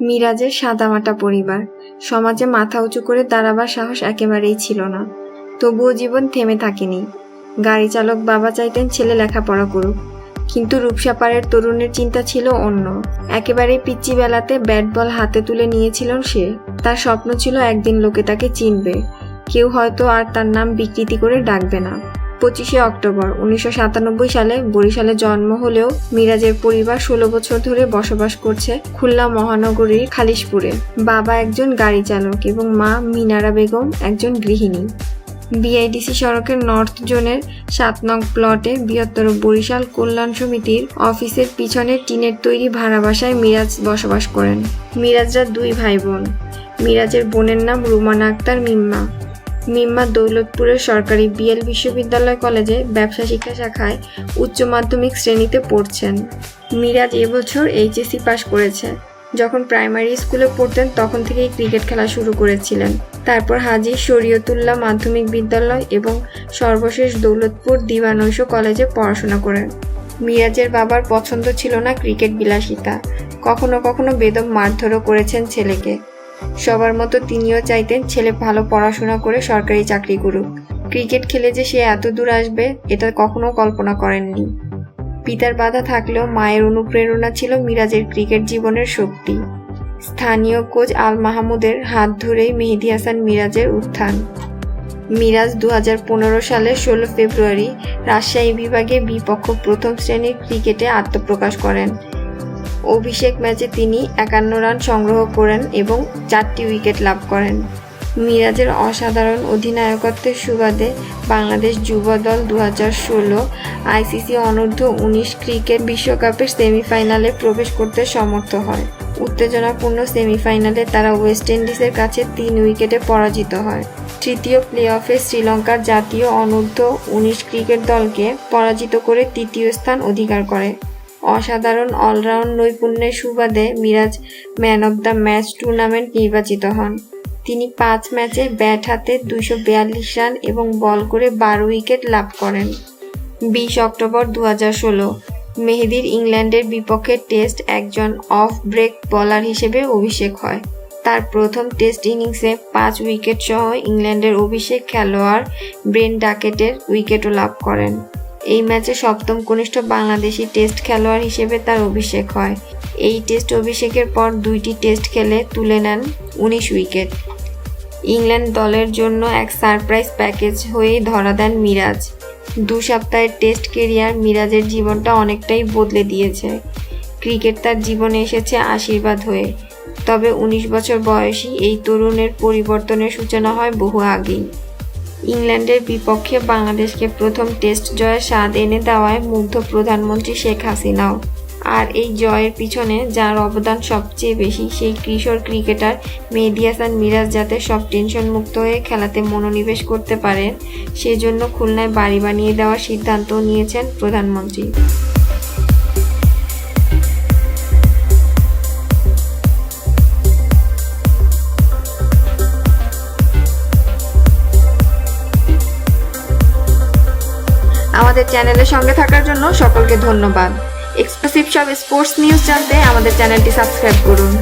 মিরাজের সাদামাটা পরিবার। সমাজে মাথা উঁচু করে দাঁড়াবার সাহস একেবারেই ছিল না। তবুও জীবন থেমে থাকেনি। গাড়ি চালক বাবা চাইতেন ছেলে লেখাপড়া করুক। কিন্তু রূপসাপাড়ের তরুণের চিন্তা ছিল অন্য। একেবারে পিচ্চি বেলাতে ব্যাট বল হাতে তুলে নিয়েছিল সে। তার স্বপ্ন ছিল একদিন লোকে তাকে চিনবে। কেউ হয়তো আর তার নাম বিকৃতি করে ডাকবে না। পঁচিশে অক্টোবর, উনিশশো সাতানব্বই সালে বরিশালে জন্ম হলেও মিরাজের পরিবার ষোলো বছর ধরে বসবাস করছে খুলনা মহানগরীর খালিশপুরে। বাবা একজন গাড়ি চালক এবং মা মিনারা বেগম একজন গৃহিণী। বিআইডিসি সড়কের নর্থ জোনের সাত নং প্লটে বৃহত্তর বরিশাল কল্যাণ সমিতির অফিসের পিছনে টিনের তৈরি ভাড়া বাসায় মিরাজ বসবাস করেন। মিরাজরা দুই ভাই বোন। মিরাজের বোনের নাম রুমানা আক্তার মিম্মা। মিম্মা দৌলতপুরের সরকারি বিএল বিশ্ববিদ্যালয় কলেজে ব্যবসা শিক্ষা শাখায় উচ্চ মাধ্যমিক শ্রেণীতে পড়ছেন। মিরাজ এবছর এইচএসসি পাশ করেছে। যখন প্রাইমারি স্কুলে পড়তেন, তখন থেকেই ক্রিকেট খেলা শুরু করেছিলেন। তারপর হাজি শরীয়তুল্লাহ মাধ্যমিক বিদ্যালয় এবং সর্বশেষ দৌলতপুর দিবানৈশ কলেজে পড়াশোনা করেন। মিরাজের বাবার পছন্দ ছিল না ক্রিকেট বিলাসিতা। কখনো কখনো বেদম মারধরও করেছেন ছেলেকে। সবার মতো তিনিও চাইতেন ছেলে ভালো পড়াশোনা করে সরকারি চাকরি করুক। ক্রিকেট খেলে যে সে এত দূর আসবে, এটা কখনো কল্পনা করেননি। পিতার বাধা থাকলেও মায়ের অনুপ্রেরণা ছিল মিরাজের ক্রিকেট জীবনের শক্তি। স্থানীয় কোচ আল মাহমুদের হাত ধরেই মেহেদি হাসান মিরাজের উত্থান। মিরাজ দু হাজার পনেরো সালের ষোলো ফেব্রুয়ারি রাজশাহী বিভাগে বিপক্ষ প্রথম শ্রেণির ক্রিকেটে আত্মপ্রকাশ করেন। অভিষেক ম্যাচে তিনি একান্ন রান সংগ্রহ করেন এবং চারটি উইকেট লাভ করেন। মিরাজের অসাধারণ অধিনায়কত্বের সুবাদে বাংলাদেশ যুব দল দু হাজার ষোলো আইসিসি অনূর্ধ্ব উনিশ ক্রিকেট বিশ্বকাপের সেমিফাইনালে প্রবেশ করতে সমর্থ হয়। উত্তেজনাপূর্ণ সেমিফাইনালে তারা ওয়েস্ট ইন্ডিজের কাছে তিন উইকেটে পরাজিত হয়। তৃতীয় প্লে অফে শ্রীলঙ্কার জাতীয় অনূর্ধ্ব উনিশ ক্রিকেট দলকে পরাজিত করে তৃতীয় স্থান অধিকার করে। অসাধারণ অলরাউন্ড নৈপুণ্যের সুবাদে Miraz man of the match tournament নির্বাচিত হন। তিনি পাঁচ ম্যাচে ব্যাট হাতে দুইশো বিয়াল্লিশ রান এবং বল করে বারো উইকেট লাভ করেন। বিশ অক্টোবর দু হাজার ষোলো, মেহেদির ইংল্যান্ডের বিপক্ষে টেস্ট একজন অফ ব্রেক বলার হিসেবে অভিষেক হয়। তার প্রথম টেস্ট ইনিংসে পাঁচ উইকেট সহ ইংল্যান্ডের অভিষেক খেলোয়াড় ব্রেন ডাকেটের উইকেটও লাভ করেন। এই ম্যাচে সপ্তম কনিষ্ঠ বাংলাদেশি টেস্ট খেলোয়াড় হিসেবে তার অভিষেক হয়। এই টেস্ট অভিষেকের পর দুইটি টেস্ট খেলে তুলে নেন উনিশ উইকেট। ইংল্যান্ড দলের জন্য এক সারপ্রাইজ প্যাকেজ হয়ে ধরা দেন মিরাজ। দু সপ্তাহের টেস্ট কেরিয়ার মিরাজের জীবনটা অনেকটাই বদলে দিয়েছে। ক্রিকেট তার জীবনে এসেছে আশীর্বাদ হয়ে। তবে উনিশ বছর বয়সী এই তরুণের পরিবর্তনের সূচনা হয় বহু আগেই। ইংল্যান্ডের বিপক্ষে বাংলাদেশকে প্রথম টেস্ট জয়ের স্বাদ এনে দেওয়ায় মুগ্ধ প্রধানমন্ত্রী শেখ হাসিনাও। আর এই জয়ের পিছনে যার অবদান সবচেয়ে বেশি, সেই কিশোর ক্রিকেটার মেহেদি মিরাজ যাতে সব টেনশন মুক্ত হয়ে খেলাতে মনোনিবেশ করতে পারেন, সেজন্য খুলনায় বাড়ি বানিয়ে দেওয়ার সিদ্ধান্ত নিয়েছেন প্রধানমন্ত্রী। আমাদের চ্যানেলের সঙ্গে থাকার জন্য সকলকে ধন্যবাদ। এক্সক্লুসিভ সব স্পোর্টস নিউজ জানতে আমাদের চ্যানেলটি সাবস্ক্রাইব করুন।